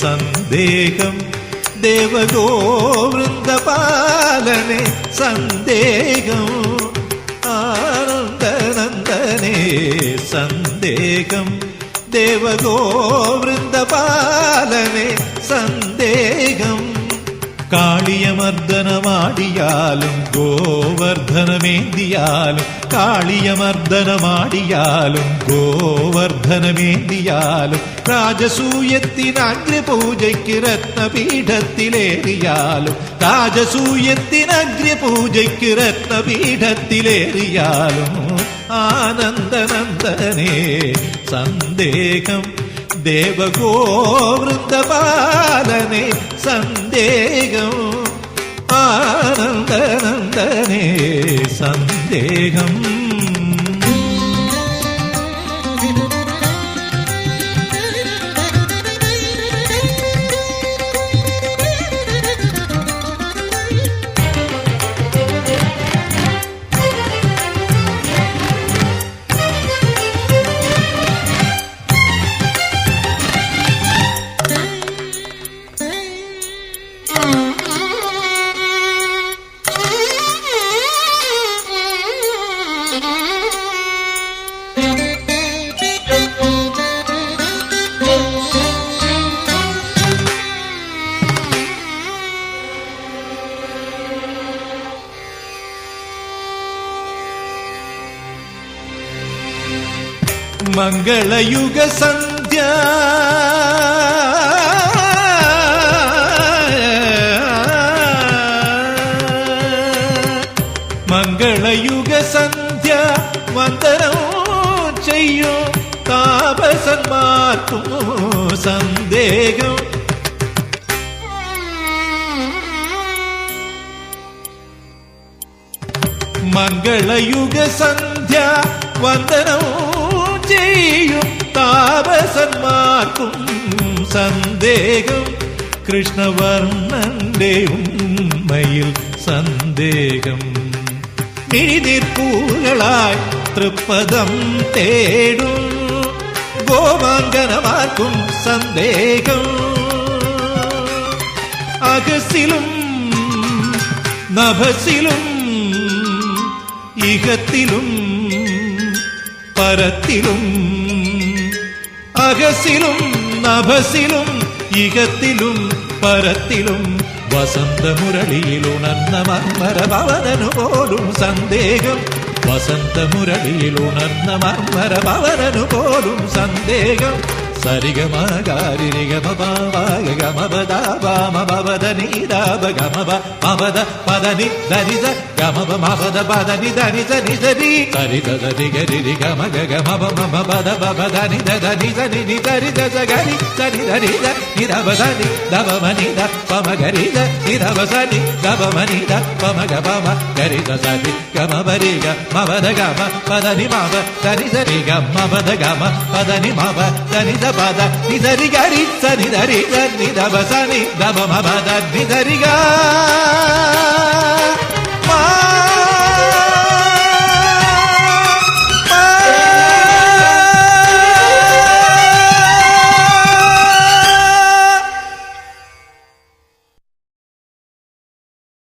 സന്ദേഹം ദേവഗോവൃന്ദപാലനെ സന്ദേഹം ആനന്ദനന്ദനെ സന്ദേഹം ദേവഗോവൃന്ദപാലനെ സന്ദേഹം കാളിയമർദ്ദനമാടിയാലും ഗോവർദ്ധനമേന്തിയാലും കാളിയമർദ്ദനമാടിയാലും ഗോവർദ്ധനമേന്തിയാലും രാജസൂയത്തിനഗ്രപൂജയ്ക്ക് രത്നപീഠത്തിലേറിയാലും രാജസൂയത്തിനഗ്രപൂജയ്ക്ക് രത്നപീഠത്തിലേറിയാലും ആനന്ദനന്ദനേ സന്ദേഹം ദേവഗോവൃന്ദപാലനെ സന്ദേഹം സന്ദേഹം മംഗളയുഗ സന്ധ്യ. മംഗളയുഗ സന്ധ്യ വന്ദനം ചെയ്യും. താപസന്മാർക്കും സന്ദേഹം. മംഗളയുഗ സന്ധ്യ വന്ദനം താപസന്മാർക്കും സന്ദേഹം. കൃഷ്ണവർണന്റെ ഉമ്മയിൽ സന്ദേഹം. കിഴിനീർപ്പൂകളായി തൃപ്പദം തേടും. ഗോമാങ്കനമാർക്കും സന്ദേഹം. അകസിലും നഭസിലും ഇഹത്തിലും പരത്തിലും അകസിലും നഭസിലും ഇകത്തിലും പരത്തിലും വസന്തമുരളിയിൽ ഉണർന്ന മർമര ഭവനനു പോലും സന്ദേഹം. సరిగమ గారి రిగమ బాగ గమ బద బామ బద నీదాబ గమ బ మబద పదని దరిద గమ బ మబద పదని దరిద నిదరి సరి దద రిగరి రిగమ గ మబ మమ బద బద నిద దని దని నిదరి దద గరి సరి దరి ద నిదబ దని దబ మని ద పమ గరి ద నిదబ సని దబ మని ద పమ గ పమ గరి ద సరి గమ బరి గ మబద గమ పదని మబ సరి సరి గ మబద గమ పదని మబ దని ద పద నిధరి గరిత్స నిధరి నిధ బస నిధ మద నిధరిగా.